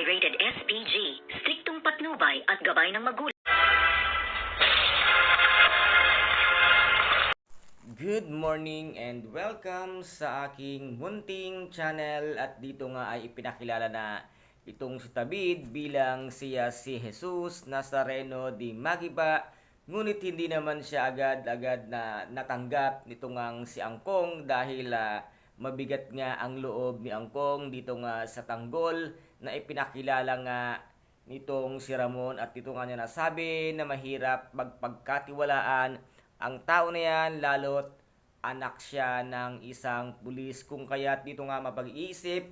ay rated SPG, striktong patnubay at gabay ng magulang. Good morning and welcome sa aking munting channel at dito nga ay ipinakilala na itong si Tabid bilang siya si Jesus Nazareno di Magiba ngunit hindi naman siya agad-agad na natanggap nitong ang si Angkong dahil ah, mabigat nga ang loob ni Angkong dito nga sa tanggol na ipinakilala nga nitong si Ramon at dito nga niya nasabi na mahirap magpagkatiwalaan ang tao na yan lalo't anak siya ng isang pulis. Kung kaya dito nga mapag-iisip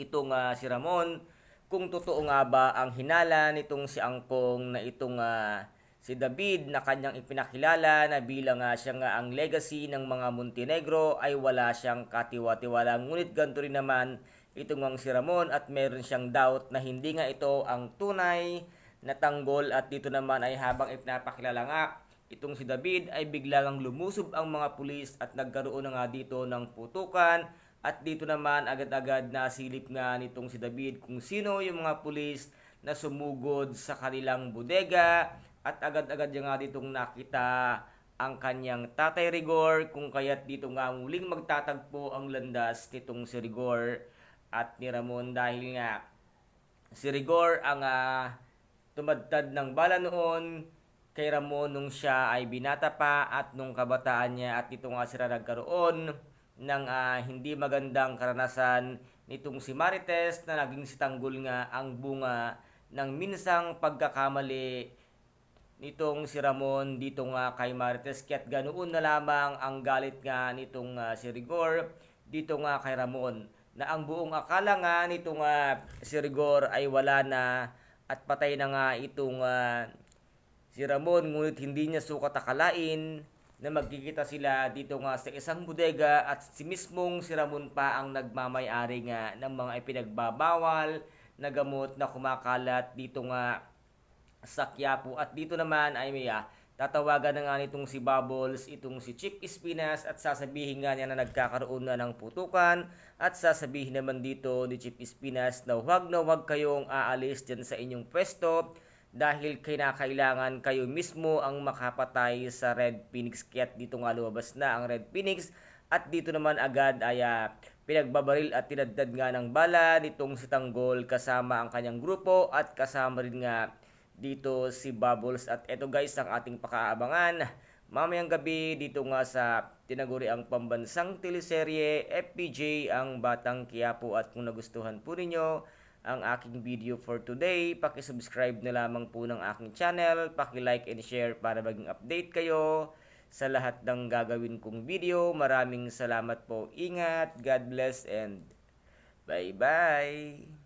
itong ah, si Ramon kung totoo nga ba ang hinala nitong si Angkong na itong ah, si David na kanyang ipinakilala na bilang nga siya nga ang legacy ng mga Montenegro ay wala siyang katiwa-tiwala. Ngunit ganito rin naman itong si Ramon at meron siyang doubt na hindi nga ito ang tunay na tanggol. At dito naman ay habang ipinapakilala nga itong si David ay biglang lumusob ang mga pulis at nagkaroon na nga dito ng putukan. At dito naman agad-agad nasilip nga nitong si David kung sino yung mga pulis na sumugod sa kanilang bodega at agad-agad niya nga ditong nakita ang kanyang tatay Rigor kung kaya't dito nga muling magtatagpo ang landas nitong si Rigor at ni Ramon. Dahil nga si Rigor ang ah, tumadtad ng bala noon kay Ramon nung siya ay binata pa at nung kabataan niya. At ito nga sila nagkaroon ng ah, hindi magandang karanasan nitong si Marites na naging si Tanggol nga ang bunga ng minsang pagkakamali nitong si Ramon dito nga kay Marites. Kaya't ganoon na lamang ang galit nga nitong ah, si Rigor dito nga kay Ramon na ang buong akala nga nitong ah, si Rigor ay wala na at patay na nga itong ah, si Ramon. Ngunit hindi niya sukat akalain na magkikita sila dito nga sa isang bodega at si mismong si Ramon pa ang nagmamayari nga ng mga ipinagbabawal na gamot na kumakalat dito nga sa Quiapo. At dito naman ay may ah, tatawagan na nga nitong si Bubbles itong si Chip Espinas at sasabihin nga niya na nagkakaroon na ng putukan. At sasabihin naman dito ni Chip Espinas na huwag na huwag kayong aalis dyan sa inyong pwesto dahil kinakailangan kayo mismo ang makapatay sa Red Phoenix. Kaya't dito nga lumabas na ang Red Phoenix. At dito naman agad ay ah, pinagbabaril at tinaddad nga ng bala nitong si Tanggol kasama ang kanyang grupo at kasama rin nga dito si Bubbles. At eto guys ang ating pakaabangan. Mamayang gabi dito nga sa tinaguri ang pambansang teleserye FPJ ang Batang Quiapo at kung nagustuhan po ninyo ang aking video for today paki-subscribe na lamang po ng aking channel. Paki-like and share para maging update kayo sa lahat ng gagawin kong video. Maraming salamat po. Ingat God bless and bye bye